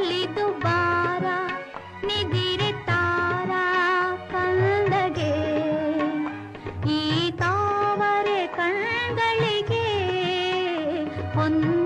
बोली दोबारा निधिर तारा कंदगे ಈ ತಾವರೆ ಕಂದಳಿಗೆ ಒಂದು